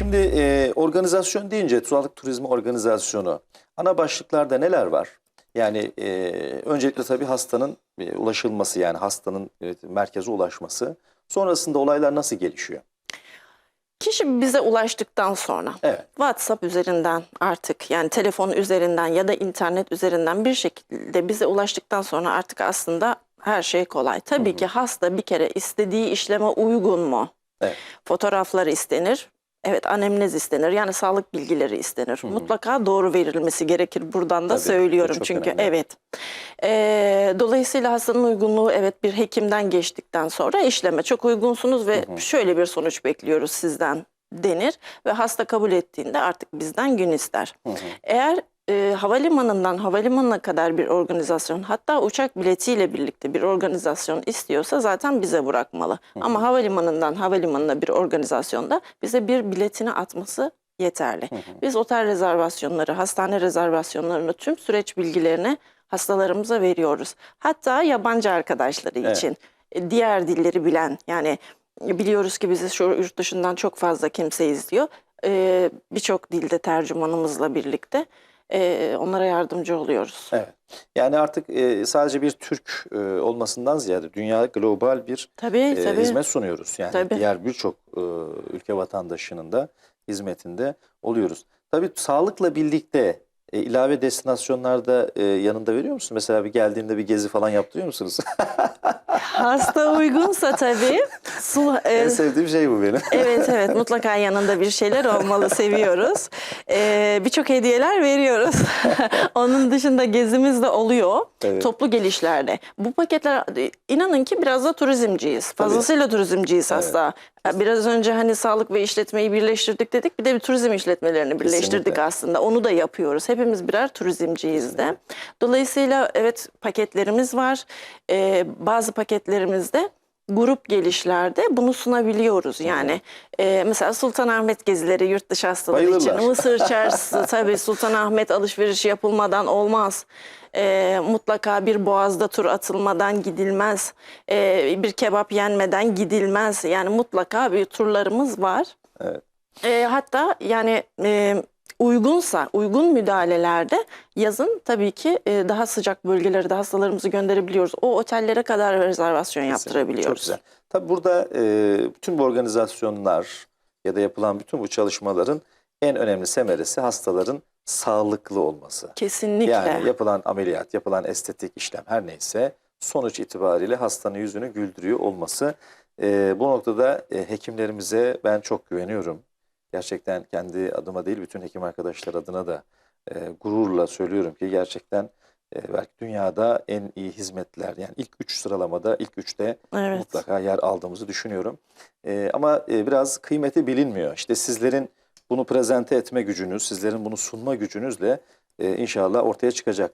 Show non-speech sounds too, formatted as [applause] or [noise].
Şimdi e, organizasyon deyince sağlık turizmi organizasyonu ana başlıklarda neler var? Yani e, öncelikle tabii hastanın e, ulaşılması yani hastanın e, merkeze ulaşması. Sonrasında olaylar nasıl gelişiyor? Kişi bize ulaştıktan sonra Evet. WhatsApp üzerinden artık yani telefon üzerinden ya da internet üzerinden bir şekilde bize ulaştıktan sonra artık aslında her şey kolay. Tabii ki hasta bir kere istediği işleme uygun mu? Evet. Fotoğraflar istenir. Evet anemnez istenir yani sağlık bilgileri istenir. Mutlaka doğru verilmesi gerekir buradan da Tabii, söylüyorum çünkü önemli. evet. Ee, dolayısıyla hastanın uygunluğu evet bir hekimden geçtikten sonra işleme çok uygunsunuz ve şöyle bir sonuç bekliyoruz sizden denir ve hasta kabul ettiğinde artık bizden gün ister. Eğer e, havalimanından havalimanına kadar bir organizasyon hatta uçak biletiyle birlikte bir organizasyon istiyorsa zaten bize bırakmalı. Ama havalimanından havalimanına bir organizasyonda bize bir biletini atması yeterli. Biz otel rezervasyonları, hastane rezervasyonlarını, tüm süreç bilgilerini hastalarımıza veriyoruz. Hatta yabancı arkadaşları Evet. için e, diğer dilleri bilen yani biliyoruz ki bizi şu yurt dışından çok fazla kimse izliyor. Ee, Birçok dilde tercümanımızla birlikte e, onlara yardımcı oluyoruz. Evet. Yani artık e, sadece bir Türk e, olmasından ziyade dünya global bir Tabii e, tabii. hizmet sunuyoruz. Yani Tabii. diğer birçok e, ülke vatandaşının da hizmetinde oluyoruz. Tabii sağlıkla birlikte e, ilave destinasyonlarda e, yanında veriyor musun? Mesela bir geldiğinde bir gezi falan yaptırıyor musunuz? [laughs] Hasta uygunsa tabii. Su, e, en sevdiğim şey bu benim. [laughs] Evet evet mutlaka yanında bir şeyler olmalı seviyoruz. Ee, Birçok hediyeler veriyoruz. [laughs] Onun dışında gezimiz de oluyor. Evet. Toplu gelişlerde. Bu paketler inanın ki biraz da turizmciyiz. Fazlasıyla turizmciyiz hasta. Biraz önce hani sağlık ve işletmeyi birleştirdik dedik. Bir de bir turizm işletmelerini birleştirdik Kesinlikle. aslında. Onu da yapıyoruz. Hepimiz birer turizmciyiz de. Dolayısıyla evet paketlerimiz var. Ee, bazı paketlerimizde grup gelişlerde bunu sunabiliyoruz. Yani e, mesela Sultanahmet gezileri yurt dışı hastaları için Bayılırlar. Mısır [laughs] çarşısı tabii Sultanahmet alışverişi yapılmadan olmaz. E, mutlaka bir boğazda tur atılmadan gidilmez. E, bir kebap yenmeden gidilmez. Yani mutlaka bir turlarımız var. Evet. E, hatta yani e, uygunsa, uygun müdahalelerde yazın tabii ki e, daha sıcak bölgelere de hastalarımızı gönderebiliyoruz. O otellere kadar rezervasyon Çok yaptırabiliyoruz. güzel. Tabii burada e, bütün bu organizasyonlar ya da yapılan bütün bu çalışmaların en önemli semeresi hastaların sağlıklı olması. Kesinlikle. Yani yapılan ameliyat, yapılan estetik işlem her neyse sonuç itibariyle hastanın yüzünü güldürüyor olması. E, bu noktada e, hekimlerimize ben çok güveniyorum. Gerçekten kendi adıma değil bütün hekim arkadaşlar adına da e, gururla söylüyorum ki gerçekten e, belki dünyada en iyi hizmetler yani ilk üç sıralamada ilk üçte Evet. mutlaka yer aldığımızı düşünüyorum. E, ama e, biraz kıymeti bilinmiyor. İşte sizlerin bunu prezente etme gücünüz, sizlerin bunu sunma gücünüzle e, inşallah ortaya çıkacak.